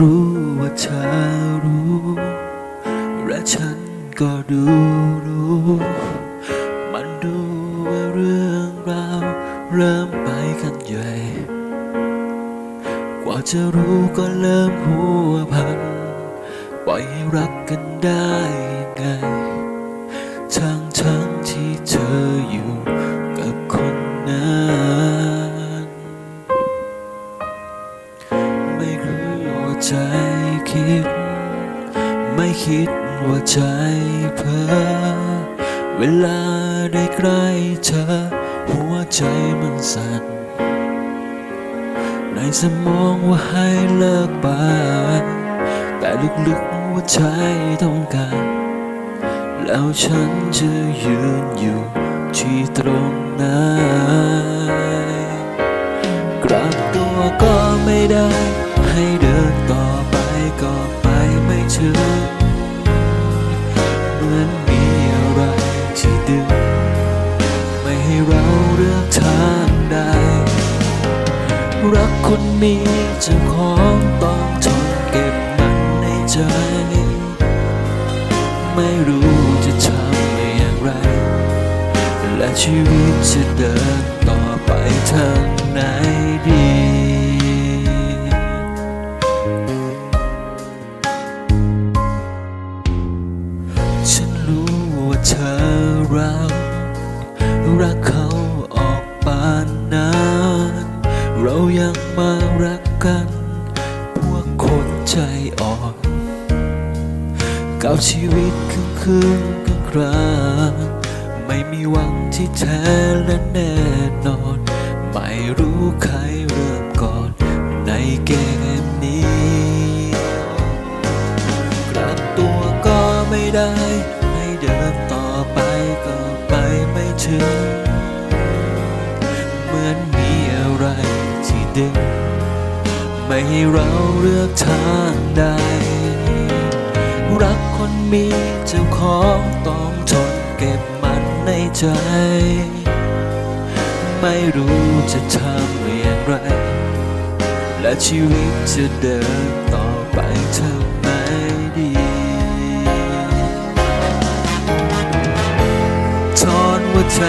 รู้ว่าเธอรู้ และฉันก็ดูรู้ มันดูว่าเรื่องราวเริ่มไปกันใหญ่ กว่าจะรู้ก็เริ่มหัวพัน ปล่อยให้รักกันได้ไงทั้งทั้งที่เธออยู่กับคนนั้น คิดว่าใจเพ้อเวลาได้ใกล้เธอ หัวใจมันสั่นในสมองว่าให้เลิกไป แต่ลึกๆว่าใจต้องการ แล้วฉันจะยืนอยู่ที่ตรงนั้นกลับตัวก็ไม่ได้ ให้เดินต่อไปก็ไปไม่ถึง มีเจ้าของต้องทนเก็บมันในใจ ไม่รู้จะทำอย่างไร และชีวิตจะเดินต่อไปทางไหนดี เรายังมารักกัน พวกคนใจอ่อนกับชีวิตครึ่งคืนครึ่งครางไม่มีหวังที่แท้และแน่นอน ไม่รู้ใครเริ่มก่อนในเกมนี้กลับตัวก็ไม่ได้ ให้เดินต่อไปก็ไปไม่ถึง ดึงไม่ให้เราเลือกทางใด รักคนมีเจ้าของต้องทนเก็บมันในใจ ไม่รู้จะทำอย่างไร และชีวิตจะเดินต่อไปทางไหนดีทอนหัวใจ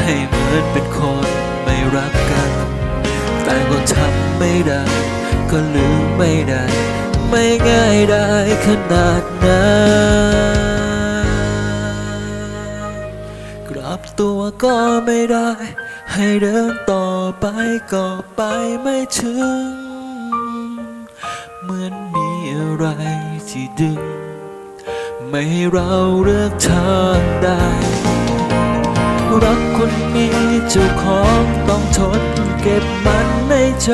ให้เหมือนเป็นคนไม่รักกัน แต่ก็ทำไม่ได้ ก็ลืมไม่ได้ ไม่ง่ายได้ขนาดนั้นกลับตัวก็ไม่ได้ ให้เดินต่อไปก็ไปไม่ถึง เหมือนมีอะไรที่ดึง ไม่ให้เราเลือกทางใดรักคนมีเจ้าของต้องทน เก็บมันในใจ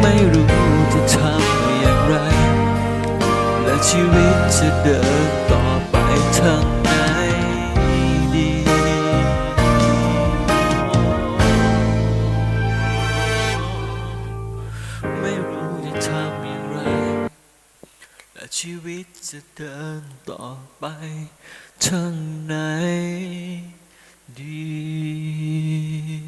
ไม่รู้จะทำอย่างไร และชีวิตจะเดินต่อไปทางไหนดี ไม่รู้จะทำอย่างไร และชีวิตจะเดินต่อไปทางไหน deep.